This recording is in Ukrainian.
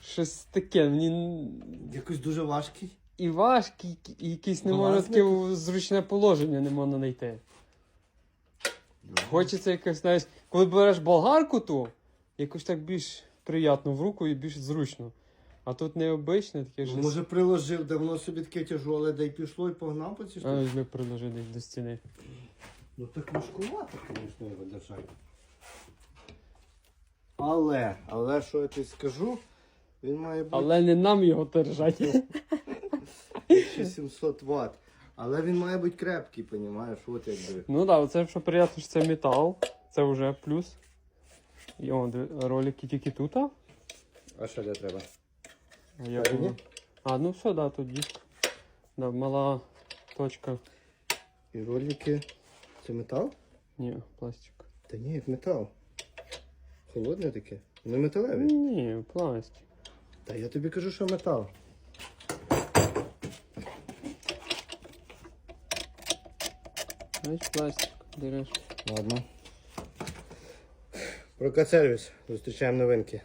Щось таке, мені Якось дуже важкий. і важкий, і якийсь не можна таке зручне положення не можна знайти. Хочеться якось, знаєш, коли береш болгарку ту, якось так більш приємно в руку і більш зручно. А тут необичне таке щось. Може приложив, давно собі таке тяжоле, да й пішло і погнав по цій А штуці. візьми приложи десь до стіни. Ну так важкувато, звісно, його держати. Але, але що я тобі скажу, він має бути Але не нам його держати. ще 700 Вт. Але він має бути крепкий, понімаєш? От якби. Ну так, оце що приємно, що це метал. Це вже плюс. І он, ролики тільки тут. А А що для треба? А я Передні? думаю- А, ну все, да, тут диск. Да, мала точка. І ролики. Це метал? Ні, пластик. Та ні, як метал. Холодне таке. Не металевий. Ні, пластик. Та я тобі кажу, що метал. Знаєш, пластик береш. Ладно. Прокат сервіс. Зустрічаємо новинки.